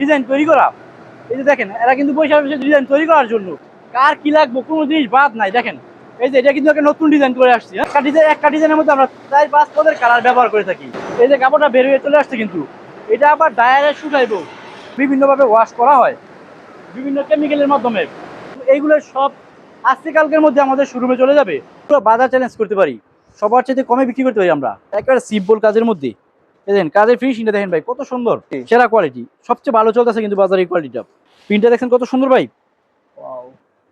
Design তৈরি করা। এই যে দেখেন, এরা কিন্তু পয়সা পয়সা ডিজাইন তৈরি করার জন্য। কার কি লাগবে, কোনো জিনিস বাদ নাই, দেখেন। এই যে এটা কিন্তু একটা নতুন ডিজাইন করে আসছে একটা ডিজাইন একটা ডিজাইনের মধ্যে আমরা চার পাঁচ পদের কালার ব্যবহার করে থাকি। এই যে কাপড়টা বের হয়ে চলে আসছে কিন্তু। এটা আবার ডায়ারে শুকাইবো। বিভিন্নভাবে ওয়াশ করা হয়। বিভিন্ন কেমিক্যালের মাধ্যমে। এইগুলো সব আজকে কালকের মধ্যে আমাদের শোরুমে চলে যাবে। পুরো বাজার চ্যালেঞ্জ করতে পারি। সবার চাইতে কমে বিক্রি করতে পারি আমরা। একবার সিম্পল কাজের মধ্যে। দেখেন কাজের ফিনিশিংটা দেখেন ভাই কত সুন্দর। সেরা কোয়ালিটি সবচেয়ে ভালো চলতেছে কিন্তু বাজারের কোয়ালিটিটা প্রিন্টটা দেখছেন কত সুন্দর ভাই?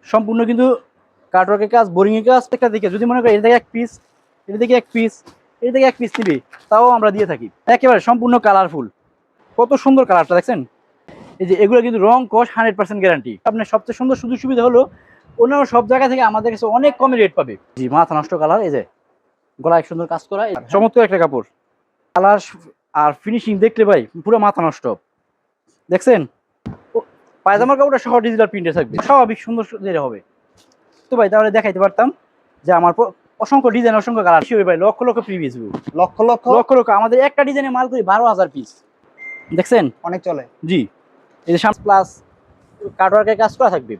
সম্পূর্ণ কিন্তু কাটওয়ার্কের কাজ বোরিং এর কাজ। একটা দিকে যদি মনে করেন এটা থেকে এক পিস এটা থেকে এক পিস এটা থেকে এক পিস নিবে তাও আমরা দিয়ে থাকি। একেবারে সম্পূর্ণ কালারফুল কত সুন্দর কালারটা দেখছেন? এই যে এগুলো কিন্তু রং কস হান্ড্রেড পার্সেন্ট গ্যারান্টি আপনার সবচেয়ে সুন্দর সুযোগ সুবিধা হলো অন্যান্য সব জায়গা থেকে আমাদের কাছে অনেক কমে রেট পাবে। জি মাথা নষ্ট কালার এই যে গলায় সুন্দর কাজ করা। চমৎকার একটা কাপড়। কালার আর ফিনিশিং দেখলে ভাই পুরো মাথা নষ্ট। দেখছেন? পায়জামার কাপড়টা সহ ডিজিটাল প্রিন্টে থাকবে। স্বাভাবিক সুন্দর যেটা হবে। তো ভাই তাহলে দেখাইতে পারতাম যে আমার অসংখ্য ডিজাইন অসংখ্য কালার। হিসেবে ভাই লক্ষ লক্ষ প্রিভিয়াস লক্ষ লক্ষ? লক্ষ লক্ষ। আমাদের একটা ডিজাইনে মাল করি বারো হাজার পিস দেখছেন? অনেক চলে। জি। এই যে প্লাস কাটওয়ার্কের কাজ করা থাকবে।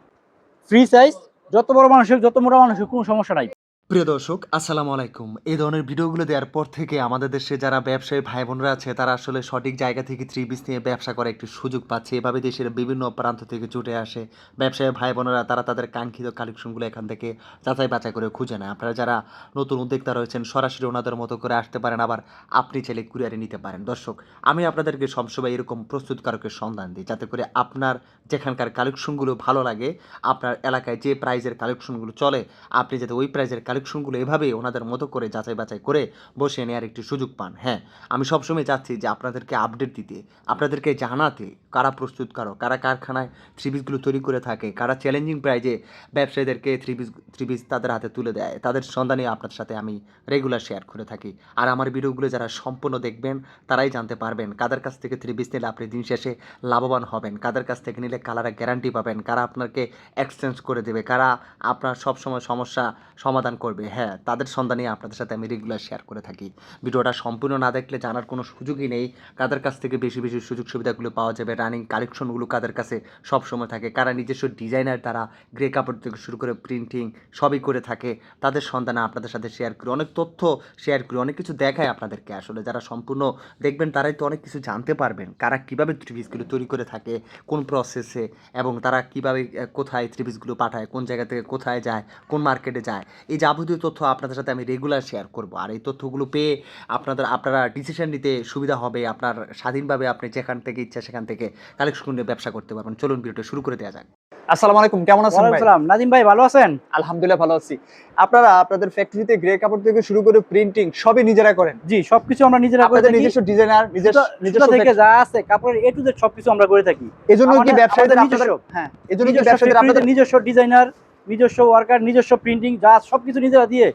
ফ্রি সাইজ যত বড় মানুষ হোক যত মোটা মানুষ হোক কোনো সমস্যা নাই। প্রিয় দর্শক, আসসালামু আলাইকুম। এই ধরনের ভিডিওগুলো দেওয়ার পর থেকে আমাদের দেশে যারা ব্যবসায়ী ভাই বোনরা আছে, তারা আসলে সঠিক জায়গা থেকে থ্রি বিস নিয়ে ব্যবসা করার একটি সুযোগ পাচ্ছে। এভাবে দেশের বিভিন্ন প্রান্ত থেকে ছুটে আসে ব্যবসায়ী ভাই বোনেরা তারা তাদের কাঙ্ক্ষিত কালেকশনগুলো এখান থেকে যাচাই বাছাই করে খুঁজে নেয়। আপনারা যারা নতুন উদ্যোক্তা রয়েছেন, সরাসরি ওনাদের মতো করে আসতে পারেন, আবার আপনি চাইলে কুরিয়ারে নিতে পারেন। দর্শক, আমি আপনাদেরকে সবসময় এরকম প্রস্তুতকারকের সন্ধান দিই, যাতে করে আপনার যেখানকার কালেকশনগুলো ভালো লাগে, আপনার এলাকায় যে প্রাইজের কালেকশনগুলো চলে, আপনি যাতে ওই প্রাইজের কালেকশনগুলো এভাবে ওনাদের মতো করে যাচাই বাছাই করে বসে নেওয়ার একটি সুযোগ পান। হ্যাঁ আমি সবসময় চাচ্ছি যে আপনাদেরকে আপডেট দিতে, আপনাদেরকে জানাতে কারা প্রস্তুতকারক কারা কারখানায় থ্রি পিসগুলো তৈরি করে থাকে, কারা চ্যালেঞ্জিং প্রাইজে ব্যবসায়ীদেরকে থ্রি পিস থ্রি পিস তাদের হাতে তুলে দেয়। তাদের সন্ধানে আপনার সাথে আমি রেগুলার শেয়ার করে থাকি। আর আমার ভিডিওগুলো যারা সম্পূর্ণ দেখবেন, তারাই জানতে পারবেন কাদের কাছ থেকে থ্রি পিস নিলে আপনি দিন শেষে লাভবান হবেন, কাদের কাছ থেকে নিলে কালারা গ্যারান্টি পাবেন, কারা আপনাকে এক্সচেঞ্জ করে দেবে, কারা আপনার সবসময় সমস্যা সমাধান করবে। হ্যাঁ তাদের সন্ধানে আপনাদের সাথে আমি রেগুলার শেয়ার করে থাকি। ভিডিওটা সম্পূর্ণ না দেখলে জানার কোনো সুযোগই নেই। কাদের কাছ থেকে বেশি বেশি সুযোগ সুবিধাগুলো পাওয়া যাবে? রানিং কালেকশনগুলো কাদের কাছে সব সময় থাকে? কারা নিজস্ব ডিজাইনার তারা গ্রে কাপড় থেকে শুরু করে প্রিন্টিং সবই করে থাকে? তাদের সন্ধানে আপনাদের সাথে শেয়ার করি। অনেক তথ্য শেয়ার করি, অনেক কিছু দেখায় আপনাদেরকে আসলে। যারা সম্পূর্ণ দেখবেন তারাই তো অনেক কিছু জানতে পারবেন। কারা কীভাবে ত্রিপিসগুলো তৈরি করে থাকে, কোন প্রসেসে এবং তারা কীভাবে কোথায় ত্রিপিসগুলো পাঠায়, কোন জায়গা থেকে কোথায় যায়, কোন মার্কেটে যায়? এই যাবতীয় তথ্য আপনাদের সাথে আমি রেগুলার শেয়ার করব। আর এই তথ্যগুলো পেয়ে আপনাদের আপনারা ডিসিশন নিতে সুবিধা হবে আপনার স্বাধীনভাবে আপনি যেখান থেকে ইচ্ছা সেখান থেকে কালেকশন নিয়ে ব্যবসা করতে পারবেন। চলুন ভিডিওটা শুরু করে দেওয়া যাক। আসসালামু আলাইকুম কেমন আছেন ভাই? নাজিম ভাই ভালো আছেন? আলহামদুলিল্লাহ ভালো আছি। আপনারা আপনাদের ফ্যাক্টরিতে গ্রে কাপড় থেকে শুরু করে প্রিন্টিং সবই নিজেরা করেন? জি সবকিছু আমরা নিজেরা করে থাকি। নিজস্ব ডিজাইনার নিজস্ব নিজস্ব থেকে যা আছে কাপড়ের এ টু জেড সবকিছু আমরা করে থাকি। এজন্য কি আমাদের- ব্যবসায়ীদের আপনাদের নিজস্ব- হ্যাঁ। এজন্য কি ব্যবসায়ীদের আপনাদের নিজস্ব ডিজাইনার নিজস্ব ওয়ার্কার নিজস্ব প্রিন্টিং যা সবকিছু নিজেরা দিয়ে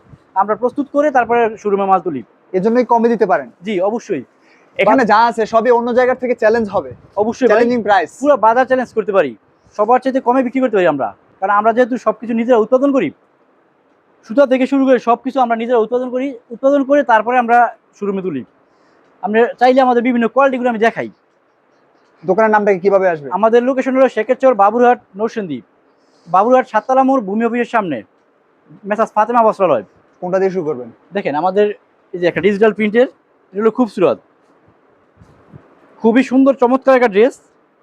আমরা প্রস্তুত করে তারপরে শোরুমে মাল তুলি। এজন্যই কমে দিতে পারেন। জি অবশ্যই। এখানে যা আছে সবই অন্য জায়গা থেকে চ্যালেঞ্জ হবে। অবশ্যই চ্যালেঞ্জিং প্রাইস পুরো বাজার চ্যালেঞ্জ করতে পারি। সবার চাইতে কমে বিক্রি করতে পারি আমরা। কারণ আমরা যেহেতু সবকিছু নিজেরা উৎপাদন করি সুতা থেকে শুরু করে সবকিছু আমরা নিজেরা উৎপাদন করি উৎপাদন করে তারপরে আমরা শোরুমে তুলি। আমরা চাইলে আমাদের বিভিন্ন কোয়ালিটিগুলো আমি দেখাই। দোকানের নামটা কীভাবে আসবে? আমাদের লোকেশন হলো শেখের চর বাবুরহাট নৌসন্দী বাবুরহাট সাততলা মোড় ভূমি অফিসের সামনে। মেসাজ ফাতেমা বস্ত্রালয়। কোনটা দিয়ে শুরু করবেন? দেখেন আমাদের এই যে একটা ডিজিটাল প্রিন্টের এটা হলো খুবসুরত খুবই সুন্দর চমৎকার একটা ড্রেস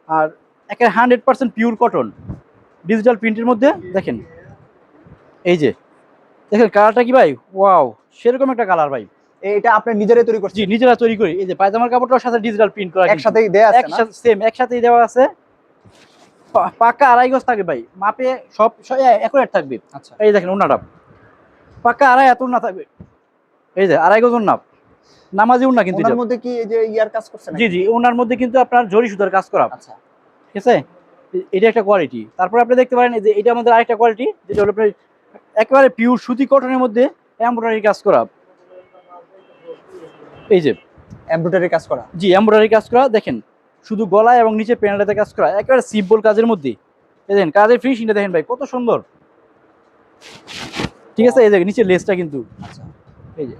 আর একে hundred percent pure cotton digital প্রিন্টের মধ্যে দেখেন এই যে দেখেন কালারটা কি ভাই? ওয়াও সেরকম একটা কালার ভাই। এটা আপনি নিজেরাই তৈরি করছেন? জি নিজেরা তৈরি করি। এই যে পায়জামার কাপড়টার সাথে ডিজিটাল প্রিন্ট করা একসাথেই দেয়া আছে একসাথে সেম একসাথেই দেওয়া আছে। পাকা আড়াই গজ থাকবে ভাই। মাপে সব একুরেট থাকবে। আচ্ছা। এই দেখেন ওনাটা পাকা আড়াই এত না থাকবে। এই যে আড়াই গজ না নামাজি উন্না কিন্তু ওনার মধ্যে কি এই যে ইয়ার কাজ করছেন জি জি ওনার মধ্যে কিন্তু আপনার জরি সুতার কাজ করা। আচ্ছা। ঠিক আছে? এটা একটা কোয়ালিটি তারপরে আপনি দেখতে পারেন যে এটা আমাদের আরেকটা কোয়ালিটি যেটা হলো আপনার একেবারে পিওর সুতি কটনের মধ্যে এমব্রয়ডারি কাজ করা। এই যে। এমব্রয়ডারি কাজ করা। জি এমব্রয়ডারি কাজ করা। দেখেন শুধু গলায় এবং নিচে প্যানেলটাতে কাজ করা একেবারে সিম্পল কাজের মধ্যে এই দেখেন কাজের ফিনিশিংটা দেখেন ভাই কত সুন্দর। ঠিক আছে এই দেখেন নিচে লেসটা কিন্তু। আচ্ছা এই যে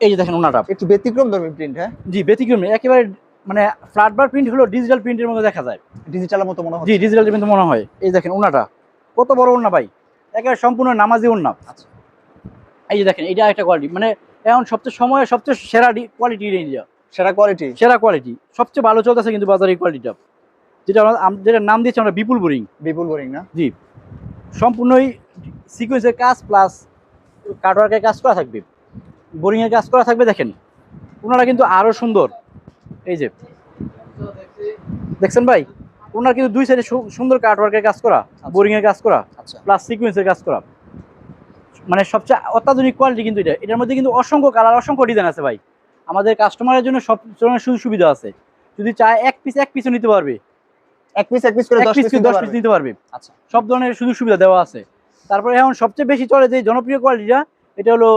এই যে দেখেন ওনাটা। একটু ব্যতিক্রম ধর্মী প্রিন্ট হ্যাঁ? জি ব্যতিক্রমী একেবারে মানে ফ্ল্যাট বার প্রিন্ট হলো ডিজিটাল প্রিন্টের মধ্যে দেখা যায়। ডিজিটালের মতো মনে হয়। জি ডিজিটাল প্রিন্ট মনে হয়। এই দেখেন ওনাটা কত বড় ওনা ভাই। একেবারে সম্পূর্ণ নামাজি ওনা আচ্ছা। এই যে দেখেন এটা একটা কোয়ালিটি মানে এখন সবচেয়ে সময়ের সবচেয়ে সেরা কোয়ালিটি এটা সেরা কোয়ালিটি সেরা কোয়ালিটি সবচেয়ে ভালো চলতেছে কিন্তু বাজারে এই কোয়ালিটিটা যেটা আমরা আম- যেটার নাম দিয়েছি আমরা বিপুল বোরিং। বিপুল বোরিং না? জি। সম্পূর্ণই সিকোয়েন্সের কাজ প্লাস কাটওয়ার্কের কাজ করা থাকবে। বোরিংয়ের কাজ করা থাকবে দেখেন। ওনারা কিন্তু আরও সুন্দর। এই যে। দেখছেন ভাই? ওনার কিন্তু দুই সাইডে সুন্দর কাটওয়ার্কের কাজ করা বোরিংয়ের কাজ করা আচ্ছা। প্লাস সিকোয়েন্সের কাজ করা। মানে সবচেয়ে অত্যাধুনিক কোয়ালিটি কিন্তু এটা। এটার মধ্যে কিন্তু অসংখ্য কালার অসংখ্য ডিজাইন আছে ভাই। আমাদের কাস্টমারের জন্য সব ধরনের সুযোগ সুবিধা আছে। যদি চায় এক পিস এক পিসও নিতে পারবে। এক পিস এক পিস করে এক 10 পিস পিস দশ পিস নিতে পারবে। আচ্ছা। সব ধরনের সুযোগ সুবিধা দেওয়া আছে। তারপরে এখন সবচেয়ে বেশি চলে যে জনপ্রিয় কোয়ালিটিটা এটা হলো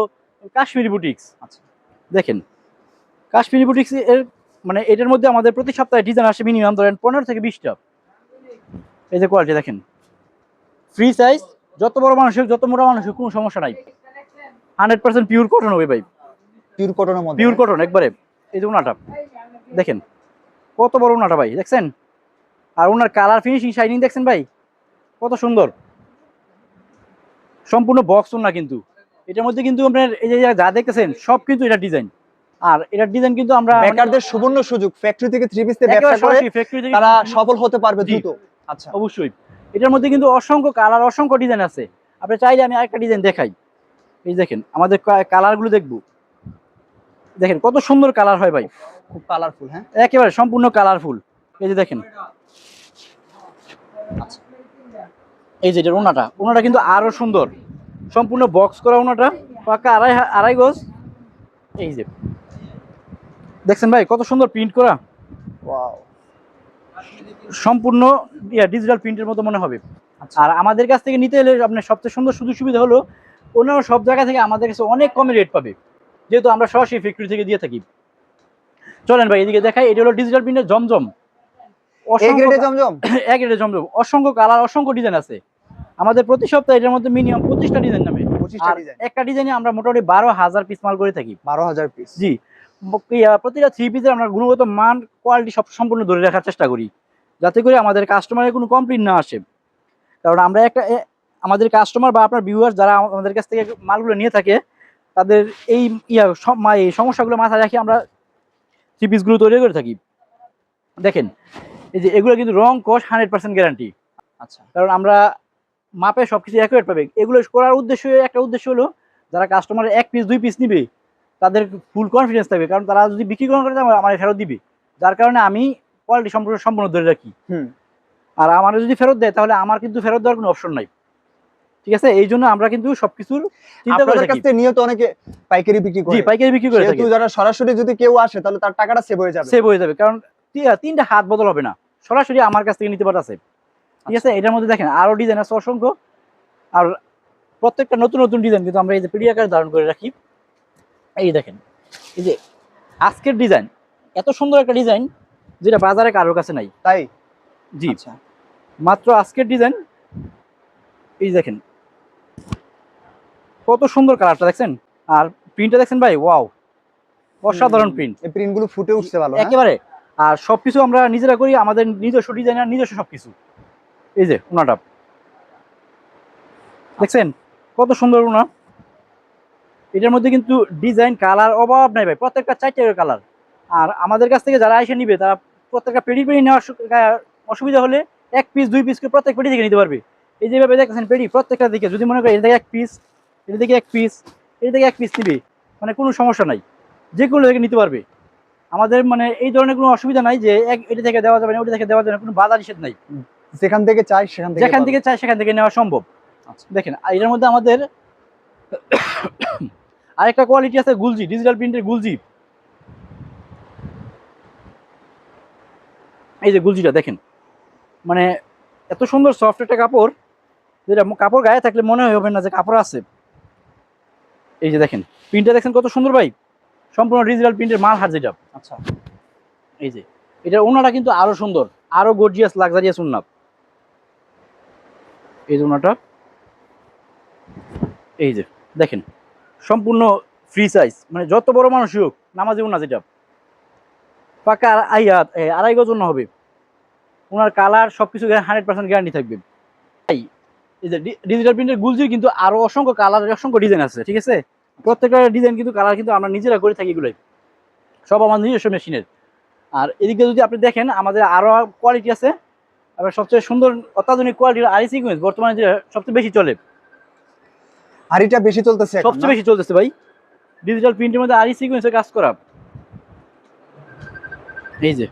কাশ্মীরি বুটিক্স আচ্ছা। দেখেন কাশ্মীরি বুটিক্স এর মানে এটার মধ্যে আমাদের প্রতি সপ্তাহে ডিজাইন আসে মিনিমাম ধরেন পনেরো থেকে বিশটা। এই যে কোয়ালিটি দেখেন। ফ্রি সাইজ যত বড় মানুষ হোক যত মোটা মানুষ হোক কোনো সমস্যা নাই। হান্ড্রেড পার্সেন্ট পিওর কটন হবে ভাই। পিওর কটনের মধ্যে। পিওর কটন একবারে। এই যে ওনাটা দেখেন কত বড় ওনাটা ভাই দেখছেন? আর ওনার কালার ফিনিশিং শাইনিং দেখছেন ভাই? কত সুন্দর। সম্পূর্ণ বক্স ওনা কিন্তু। এটার মধ্যে কিন্তু আপনার এই যে যা দেখতেছেন সব কিন্তু এটা ডিজাইন আর এটার ডিজাইন কিন্তু আমরা বেকারদের সুবর্ণ সুযোগ ফ্যাক্টরি থেকে থ্রি পিস ব্যবসা করে তারা সফল হতে পারবে। দ্রুত। আচ্ছা। অবশ্যই। এটার মধ্যে কিন্তু অসংখ্য কালার অসংখ্য ডিজাইন আছে। আপনি চাইলে আমি আরেকটা ডিজাইন দেখাই। এই দেখেন আমাদের কালারগুলো দেখব। দেখেন কত সুন্দর কালার হয় ভাই। খুব কালারফুল হ্যাঁ? একেবারে সম্পূর্ণ কালারফুল এই যে দেখেন। আচ্ছা। এই যে এটার ওনাটা। ওনাটা কিন্তু আরও সুন্দর। সম্পূর্ণ বক্স করা ওনাটা। পাকা আড়াই আড়াই গজ। এই যে। দেখছেন ভাই কত সুন্দর প্রিন্ট করা। ওয়াও সম্পূর্ণ ইয়া ডিজিটাল প্রিন্টের মতো মনে হবে। আচ্ছা। আর আমাদের কাছ থেকে নিতে এলে আপনার সবচেয়ে সুন্দর সুযোগ সুবিধা হলো অন্যান্য সব জায়গা থেকে আমাদের কাছে অনেক কমে রেট পাবে। যেহেতু আমরা সরাসরি ফ্যাক্টরি থেকে দিয়ে থাকি। চলেন ভাই এদিকে দেখাই এটা হলো ডিজিটাল প্রিন্টের জমজম। অসংখ্য এক রেটে জমজম। অসংখ্য কালার অসংখ্য ডিজাইন আছে। আমাদের প্রতি সপ্তাহে এটার মধ্যে মিনিমাম পঁচিশটা ডিজাইন নামে। 25টা ডিজাইন একটা ডিজাইনে আমরা মোটামুটি বারো হাজার পিস মাল করে থাকি। 12000 পিস জি। প্রতিটা থ্রি পিসের আমরা গুণগত মান কোয়ালিটি সব সম্পূর্ণ ধরে রাখার চেষ্টা করি। যাতে করে আমাদের কাস্টমারের কোনো কমপ্লেন না আসে। কারণ আমরা একটা আমাদের কাস্টমার বা আপনার ভিউয়ার যারা আমাদের কাছ থেকে মালগুলো নিয়ে থাকে তাদের এই ইয়া এই সমস্যাগুলো মাথায় রাখি আমরা থ্রি পিসগুলো তৈরি করে থাকি। দেখেন এই যে এগুলো কিন্তু রং কস হান্ড্রেড পার্সেন্ট গ্যারান্টি আচ্ছা। কারণ আমরা মাপে সব কিছু অ্যাকুরেট পাবে। এগুলো করার উদ্দেশ্য একটা উদ্দেশ্য হলো যারা কাস্টমার এক পিস দুই পিস নিবে তাদের ফুল কনফিডেন্স থাকবে। কারণ তারা যদি বিক্রি গ্রহণ করে তাহলে আমার ফেরত দিবে। যার কারণে আমি কোয়ালিটি সম্পূর্ণ সম্পূর্ণ ধরে রাখি। হুম। আর আমার যদি ফেরত দেয় তাহলে আমার কিন্তু ফেরত দেওয়ার কোনো অপশন নাই। ঠিক আছে? এই জন্য আমরা কিন্তু সবকিছুর আপনাদের কাছ থেকে নিয়ত অনেকে পাইকারি বিক্রি জি করে। পাইকারি বিক্রি করে থাকি। যারা সরাসরি যদি কেউ আসে তাহলে তার টাকাটা সেভ হয়ে যাবে। সেভ হয়ে যাবে। কারণ তিনটা হাত বদল হবে না। সরাসরি আমার কাছ থেকে নিতে পারতেছে। ঠিক আছে? এটার মধ্যে দেখেন আরও ডিজাইন আছে অসংখ্য। আর প্রত্যেকটা নতুন নতুন ডিজাইন কিন্তু আমরা এই যে পিডি আকারে ধারণ করে রাখি। এই দেখেন এই যে আজকের ডিজাইন এত সুন্দর একটা ডিজাইন যেটা বাজারে কারোর কাছে নাই। তাই? জি। আচ্ছা। মাত্র আজকের ডিজাইন এই দেখেন কত সুন্দর কালারটা দেখছেন? আর প্রিন্টটা দেখছেন ভাই? ওয়াও অসাধারণ প্রিন্ট এই প্রিন্টগুলো ফুটে উঠছে ভালো হ্যাঁ? একেবারে। আর সবকিছু আমরা নিজেরা করি আমাদের নিজস্ব ডিজাইনার নিজস্ব সবকিছু। এই যে ওনাটা। দেখছেন? কত সুন্দর ওনা। এটার মধ্যে কিন্তু ডিজাইন কালার অভাব নাই ভাই প্রত্যেকটা চারটে কালার আর আমাদের কাছ থেকে যারা এসে নিবে তারা প্রত্যেকটা পেডি পেডি নেওয়ার অসুবিধা হলে এক পিস দুই পিস করে প্রত্যেক পেডি থেকে নিতে পারবে। এই যেভাবে দেখতেছেন পেডি প্রত্যেকটা দিকে যদি মনে করেন এটা এক পিস এটা থেকে এক পিস এটা থেকে এক পিস নিবে। মানে কোনো সমস্যা নাই। যে কোনো থেকে নিতে পারবে। আমাদের মানে এই ধরনের কোনো অসুবিধা নাই যে এক এটা থেকে দেওয়া যাবে না ওটা থেকে দেওয়া যাবে না কোনো বাধা নিষেধ নাই। যেখান থেকে চাই সেখান থেকে যেখান থেকে চাই সেখান থেকে নেওয়া সম্ভব। আচ্ছা। দেখেন আর এটার মধ্যে আমাদের আরেকটা কোয়ালিটি আছে গুলজি ডিজিটাল প্রিন্টের গুলজি। এই যে গুলজিটা দেখেন। মানে এত সুন্দর সফট একটা কাপড় যেটা কাপড় গায়ে থাকলে মনে হবে না যে কাপড় আছে। এই যে দেখেন প্রিন্টটা দেখেন কত সুন্দর ভাই। সম্পূর্ণ ডিজিটাল প্রিন্টের মাল হার যেটা। আচ্ছা। এই যে এটার ওনাটা কিন্তু আরও সুন্দর আরও গর্জিয়াস লাক্সারিয়াস ওনা এই যে ওনাটা এই যে দেখেন সম্পূর্ণ ফ্রি সাইজ মানে যত বড় মানুষই হোক নামাজি ওনা যেটা। পাকা এ, আড়াই গজ জন্য হবে। ওনার কালার সবকিছু হান্ড্রেড পার্সেন্ট গ্যারান্টি থাকবে। তাই এই যে ডিজিটাল প্রিন্টের গুলজির কিন্তু আরও অসংখ্য কালার অসংখ্য ডিজাইন আছে ঠিক আছে? প্রত্যেকটা ডিজাইন কিন্তু কালার কিন্তু আমরা নিজেরা করে থাকি এগুলোই। সব আমাদের নিজস্ব মেশিনের আর এদিকে যদি আপনি দেখেন আমাদের আরও কোয়ালিটি আছে আবার সবচেয়ে সুন্দর অত্যাধুনিক কোয়ালিটির আরি সিকুয়েন্স বর্তমানে যে সবচেয়ে বেশি চলে। হাড়িটা বেশি চলতেছে সবচেয়ে বেশি চলতেছে ভাই। ডিজিটাল প্রিন্টের মধ্যে আরি সিকুয়েন্সের কাজ করা। এই যে।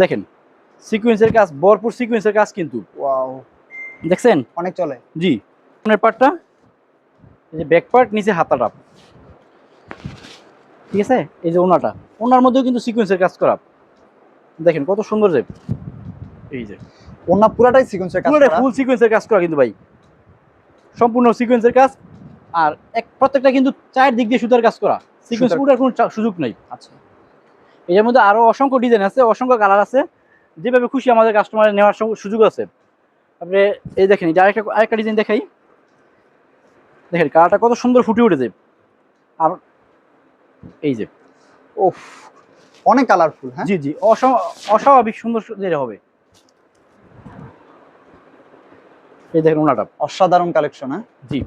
দেখেন সিকুয়েন্সের কাজ ভরপুর সিকুয়েন্সের কাজ কিন্তু। Wow, দেখছেন? অনেক চলে। জি। সামনের পার্টটা এই যে ব্যাক পার্ট নিচে হাতাটা ঠিক আছে? এই যে ওনাটা। ওনার মধ্যেও কিন্তু সিকুয়েন্সের কাজ করা। দেখেন কত সুন্দর যে। এই যে। ওনা পুরাটাই সিকোয়েন্সের কাজ পুরোটাই ফুল সিকোয়েন্সের কাজ করা কিন্তু ভাই। সম্পূর্ণ সিকোয়েন্সের কাজ। আর এক প্রত্যেকটা কিন্তু চার দিক দিয়ে সুতার কাজ করা। সিকোয়েন্স উঠার কোনো সুযোগ নাই। আচ্ছা। এর মধ্যে আরও অসংখ্য ডিজাইন আছে অসংখ্য কালার আছে। যেভাবে খুশি আমাদের কাস্টমারের নেওয়ার সুযোগ আছে। আপনি এই দেখেন এটা আরেকটা আরেকটা ডিজাইন দেখাই। দেখেন কালারটা কত সুন্দর ফুটে উঠেছে। আর এই যে। ওফ অনেক কালারফুল হ্যাঁ? জি জি অসা- অস্বাভাবিক সুন্দর যেটা হবে। এই দেখেন ওনাটা। অসাধারণ কালেকশন হ্যাঁ? জি।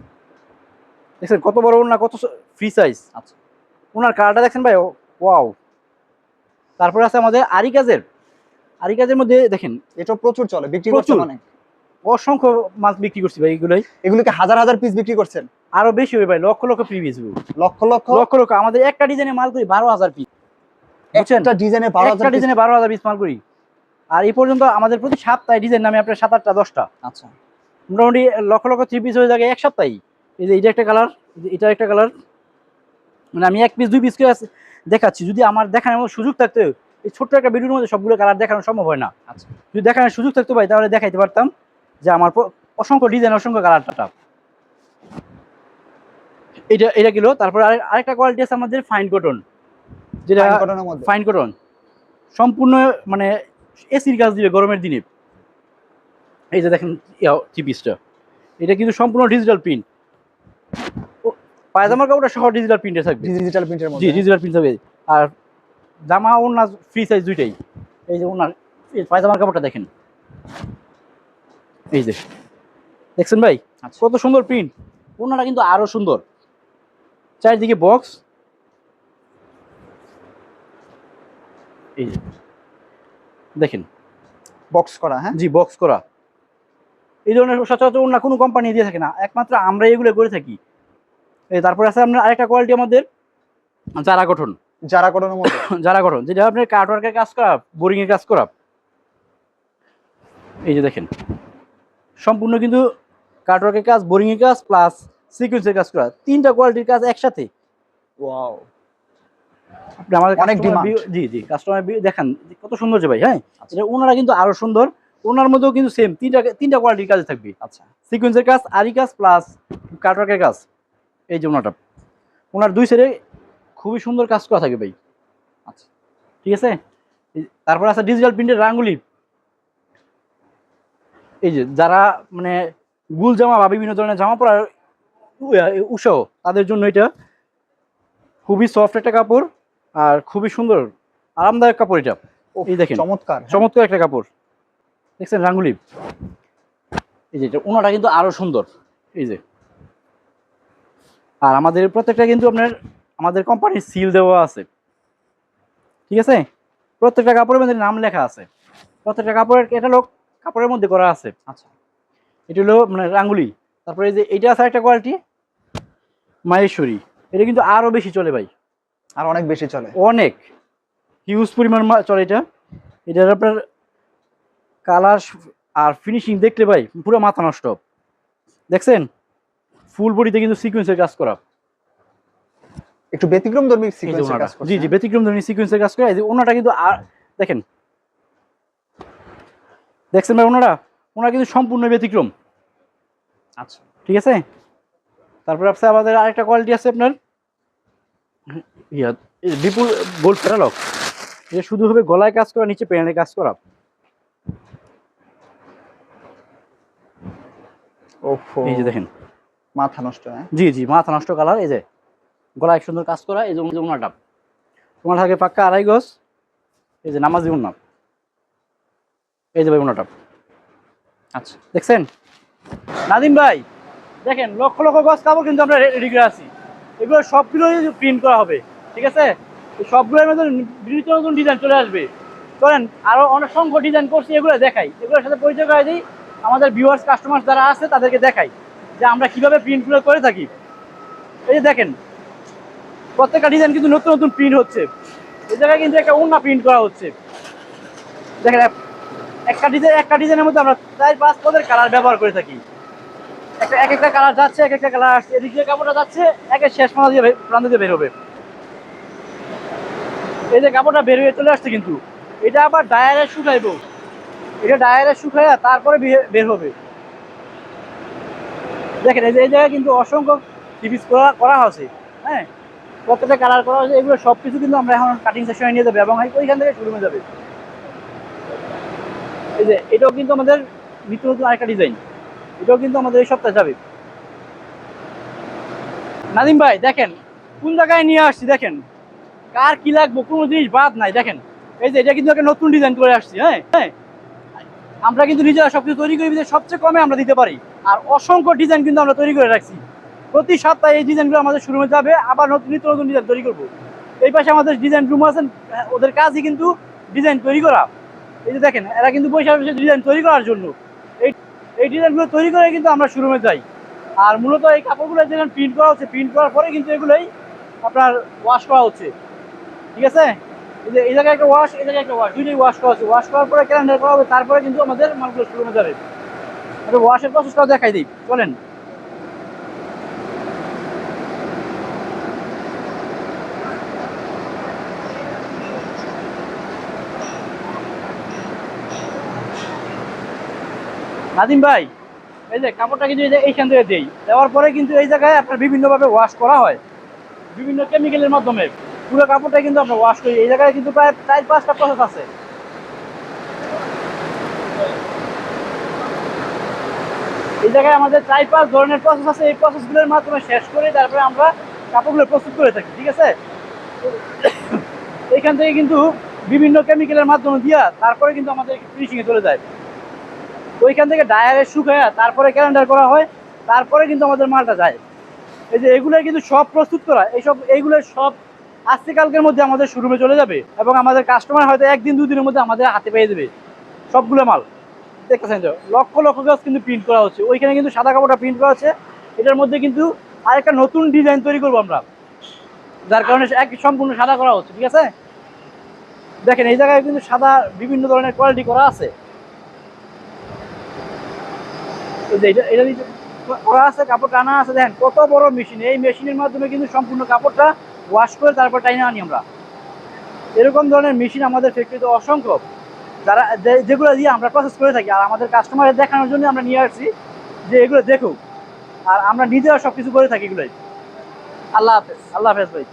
দেখছেন কত বড় ওনার কত ফ্রি সাইজ আচ্ছা। ওনার কালারটা দেখছেন ভাই ওয়াও তারপরে আছে আমাদের আরি কাজের আরি কাজের মধ্যে দেখেন এটা প্রচুর চলে বিক্রি। করছেন অনেক। অসংখ্য মাছ বিক্রি করছি ভাই এগুলোই। এগুলোকে হাজার হাজার পিস বিক্রি করছেন। আরও বেশি হবে ভাই লক্ষ লক্ষ প্রিভিয়াস লক্ষ লক্ষ? লক্ষ লক্ষ আমাদের একটা ডিজাইনে মাল করি বারো হাজার পিস একটা ডিজাইনে বারো একটা ডিজাইনে বারো হাজার পিস মাল করি। আর এই পর্যন্ত আমাদের প্রতি সপ্তাহে ডিজাইন নামে আপনার সাত আটটা দশটা। আচ্ছা। মোটামুটি লক্ষ লক্ষ থ্রি পিস হয়ে যায় এক সপ্তাহে এই যে এটা একটা কালার এটা একটা কালার মানে আমি এক পিস দুই পিস করে দেখাচ্ছি। যদি আমার দেখানোর সুযোগ থাকতো এই ছোট্ট একটা ভিডিওর মধ্যে সবগুলো কালার দেখানো সম্ভব হয় না। আচ্ছা। যদি দেখানোর সুযোগ থাকতো ভাই তাহলে দেখাইতে পারতাম যে আমার অসংখ্য ডিজাইন অসংখ্য কালারটা এটা এটা গেল তারপর আরেক- আরেকটা কোয়ালিটি আছে আমাদের ফাইন কটন যেটা ফাইন কটন সম্পূর্ণ মানে এসির কাজ দিবে গরমের দিনে। এই যে দেখেন থ্রি পিসটা এটা কিন্তু সম্পূর্ণ ডিজিটাল প্রিন্ট পায়জামার কাপড়টা সহ ডিজিটাল প্রিন্টে থাকবে। ডিজিটাল প্রিন্টের জি মধ্যে ডিজিটাল প্রিন্ট থাকবে। আর জামা ওনার ফ্রি সাইজ দুইটাই। এই যে ওনার এই পায়জামার কাপড়টা দেখেন। এই যে দেখছেন ভাই? আচ্ছা। কত সুন্দর প্রিন্ট ওনাটা কিন্তু আরও সুন্দর। চারিদিকে বক্স এই যে দেখেন। বক্স করা হ্যাঁ? জি বক্স করা। এই ধরনের সচরাচর অন্য কোনো কোম্পানি দিয়ে থাকে না। একমাত্র আমরা এগুলো করে থাকি। এই তারপরে আছে আপনার আরেকটা কোয়ালিটি আমাদের যারা গঠন। যারা কটনের মধ্যে। যারা গঠন যেটা আপনার কার্টওয়ার্কের কাজ করা বোরিং এর কাজ করা। এই যে দেখেন সম্পূর্ণ কিন্তু কার্টওয়ার্কের কাজ বোরিং এর কাজ প্লাস সিকুয়েন্সের কাজ করা। তিনটা কোয়ালিটির কাজ একসাথে। ওয়াও আপনি আমাদের অনেক জি জি কাস্টমার দেখান কত সুন্দর যে ভাই হ্যাঁ? আচ্ছা। এটা ওনারা কিন্তু আরও সুন্দর। ওনার মধ্যেও কিন্তু সেম তিনটা তিনটা কোয়ালিটির কাজ থাকবে। আচ্ছা। সিকুয়েন্সের কাজ আরি কাজ প্লাস কাটওয়ার্কের কাজ। এই যে ওনাটা। ওনার দুই সাইডে খুবই সুন্দর কাজ করা থাকে ভাই। আচ্ছা ঠিক আছে? তারপর আছে ডিজিটাল প্রিন্টের রাঙ্গুলি। এই যে যারা মানে গুল জামা বা বিভিন্ন ধরনের জামা পরার উৎসাহ তাদের জন্য এটা খুবই সফট একটা কাপড় আর খুবই সুন্দর আরামদায়ক কাপড় এটা। এই দেখেন চমৎকার হ্যাঁ। চমৎকার একটা কাপড়। দেখছেন রাঙ্গুলি? এই যে এটা ওনাটা কিন্তু আরও সুন্দর। এই যে। আর আমাদের প্রত্যেকটা কিন্তু আপনার আমাদের কোম্পানির সিল দেওয়া আছে। ঠিক আছে? প্রত্যেকটা কাপড়ের মধ্যে নাম লেখা আছে। প্রত্যেকটা কাপড়ের এটা লোক কাপড়ের মধ্যে করা আছে। আচ্ছা। এটা হলো মানে রাঙ্গুলি। তারপরে এই যে এটা আছে একটা কোয়ালিটি মাহেশ্বরী। এটা কিন্তু আরও বেশি চলে ভাই। আর অনেক বেশি চলে। অনেক। হিউজ পরিমাণ চলে এটা। এটার আপনার কালার আর ফিনিশিং দেখলে ভাই পুরো মাথা নষ্ট। দেখছেন? ফুল বডিতে কিন্তু সিকোয়েন্সের কাজ করা। একটু ব্যতিক্রম ধর্মী সিকোয়েন্সের কাজ করছে জি জি ব্যতিক্রম ধরনের সিকোয়েন্সের কাজ করে। এই যে ওনাটা কিন্তু আর দেখেন। দেখছেন ভাই ওনারা? ওনারা কিন্তু সম্পূর্ণ ব্যতিক্রম। আচ্ছা। ঠিক আছে? তারপর আছে আমাদের আরেকটা কোয়ালিটি আছে আপনার। ইয়া বিপুল গোল্ড প্যারালক এটা শুধু হবে গলায় কাজ করা নিচে প্যানেলে কাজ করা। ওফো। এই যে দেখেন। মাথা নষ্ট হ্যাঁ? জি জি মাথা নষ্ট কালার এই যে। গলায় সুন্দর কাজ করা এই যে ওনাটা তোমার থাকে পাক্কা আড়াই গজ এই যে নামাজি উন্নাপ এই যে ভাই উনাটা আচ্ছা। দেখছেন? নাদিম ভাই দেখেন লক্ষ লক্ষ গজ কাপড় কিন্তু আমরা রেডি করে আছি। এগুলো সবগুলোই প্রিন্ট করা হবে ঠিক আছে? সবগুলোর মধ্যে বিভিন্ন নতুন ডিজাইন চলে আসবে। চলেন আরও অনেক সংখ্য ডিজাইন করছি এগুলো দেখাই। এগুলোর সাথে পরিচয় করে দিই আমাদের ভিউয়ার্স কাস্টমার যারা আছে তাদেরকে দেখাই যে আমরা কীভাবে প্রিন্টগুলো করে থাকি। এই যে দেখেন প্রত্যেকটা ডিজাইন কিন্তু নতুন নতুন প্রিন্ট হচ্ছে। এই জায়গায় কিন্তু একটা অন্য প্রিন্ট করা হচ্ছে। দেখেন, একটা ডিজাইন একটা ডিজাইনের মধ্যে আমরা চার পাঁচ পদের কালার ব্যবহার করে থাকি। একটা এক একটা কালার যাচ্ছে, এক একটা কালার আসছে। এদিক দিয়ে কাপড়টা যাচ্ছে একের শেষ মাথা দিয়ে প্রান্ত দিয়ে বের হবে। এই যে কাপড়টা বের হয়ে চলে আসছে কিন্তু। এটা আবার ডায়ারে শুকাইব। এটা ডায়ারে শুকাইয়া তারপরে বের হবে। দেখেন, এই জায়গায় কিন্তু অসংখ্য টিভিস করা করা হয়েছে হ্যাঁ? প্রত্যেকটা কালার করা হয়েছে, এগুলো সব কিছু কিন্তু আমরা এখন কাটিং সেকশনে নিয়ে যাব এবং ওইখান থেকে শুরু হয়ে যাবে। এই যে, এটাও কিন্তু আমাদের নিত্য নতুন আরেকটা ডিজাইন এটাও কিন্তু আমাদের এই সপ্তাহে যাবে। নাদিম ভাই, দেখেন, কোন জায়গায় নিয়ে আসছি, দেখেন। কার কি লাগবো, কোনো জিনিস বাদ নাই, দেখেন। এই যে, এটা কিন্তু একটা নতুন ডিজাইন করে আসছি হ্যাঁ? হ্যাঁ? আমরা কিন্তু নিজেরা সবকিছু তৈরি করে সবচেয়ে কমে আমরা দিতে পারি। আর অসংখ্য ডিজাইন কিন্তু আমরা তৈরি করে রাখছি। প্রতি সপ্তাহে এই ডিজাইনগুলো আমাদের শুরু হয়ে যাবে আবার নতুন নিত্য নতুন ডিজাইন তৈরি করব। এই পাশে আমাদের ডিজাইন রুম আছেন হ্যাঁ, ওদের কাজই কিন্তু ডিজাইন তৈরি করা। এই যে দেখেন এরা কিন্তু বৈশাখ বসে ডিজাইন তৈরি করার জন্য। এই এই ডিজাইনগুলো তৈরি করে কিন্তু আমরা শোরুমে যাই। আর মূলত এই কাপড়গুলো যেখানে প্রিন্ট করা হচ্ছে প্রিন্ট করার পরে কিন্তু এগুলোই আপনার ওয়াশ করা হচ্ছে। ঠিক আছে? এই যে এই জায়গায় একটা ওয়াশ এই জায়গায় একটা ওয়াশ দুইটাই ওয়াশ করা হচ্ছে। ওয়াশ করার পরে ক্যালেন্ডার করা হবে তারপরে কিন্তু আমাদের মালগুলো শোরুমে যাবে। একটা ওয়াশের প্রসেসটাও দেখাই দিই। চলেন। নাদিম ভাই, এই যে কাপড়টা কিন্তু এইখান থেকে দেই, দেওয়ার পরে কিন্তু এই জায়গায় আপনার বিভিন্নভাবে ওয়াশ করা হয়। বিভিন্ন কেমিক্যালের মাধ্যমে পুরো কাপড়টা কিন্তু আমরা ওয়াশ করি। এই জায়গায় কিন্তু প্রায় চার পাঁচটা প্রসেস আছে। এই জায়গায় আমাদের চার পাঁচ ধরনের প্রসেস আছে। এই প্রসেসগুলোর মাধ্যমে শেষ করে তারপরে আমরা কাপড়গুলো প্রস্তুত করে থাকি, ঠিক আছে? এইখান থেকে কিন্তু বিভিন্ন কেমিক্যালের মাধ্যমে দিয়া তারপরে কিন্তু আমাদের ফিনিশিংয়ে চলে যায়। ওইখান থেকে ডায়ারে শুকায়া তারপরে ক্যালেন্ডার করা হয়, তারপরে কিন্তু আমাদের মালটা যায়। এই যে এগুলো কিন্তু সব প্রস্তুত করা, এইসব, এইগুলো সব আজকে কালকের মধ্যে আমাদের শোরুমে চলে যাবে এবং আমাদের কাস্টমার হয়তো একদিন, দুদিনের মধ্যে আমাদের হাতে পেয়ে দেবে সবগুলো মাল। দেখতেছেন তো, লক্ষ লক্ষ গাছ কিন্তু প্রিন্ট করা হচ্ছে। ওইখানে কিন্তু সাদা কাপড়টা প্রিন্ট করা হচ্ছে এটার মধ্যে কিন্তু আরেকটা নতুন ডিজাইন তৈরি করব আমরা। যার কারণে এক সম্পূর্ণ সাদা করা হচ্ছে, ঠিক আছে? দেখেন, এই জায়গায় কিন্তু সাদা বিভিন্ন ধরনের কোয়ালিটি করা আছে এই যে এটা এটা করা আছে কাপড় টানা আছে। দেখেন, কত বড় মেশিন এই মেশিনের মাধ্যমে কিন্তু সম্পূর্ণ কাপড়টা ওয়াশ করে তারপর টাইনা আনি আমরা। এরকম ধরনের মেশিন আমাদের ফ্যাক্টরিতে অসংখ্য যারা যেগুলো দিয়ে আমরা প্রসেস করে থাকি, আর আমাদের কাস্টমারের দেখানোর জন্য আমরা নিয়ে আসছি, যে এগুলো দেখুক। আর আমরা নিজেরা সব কিছু করে থাকি এগুলোই। আল্লাহ হাফেজ। আল্লাহ হাফেজ ভাই।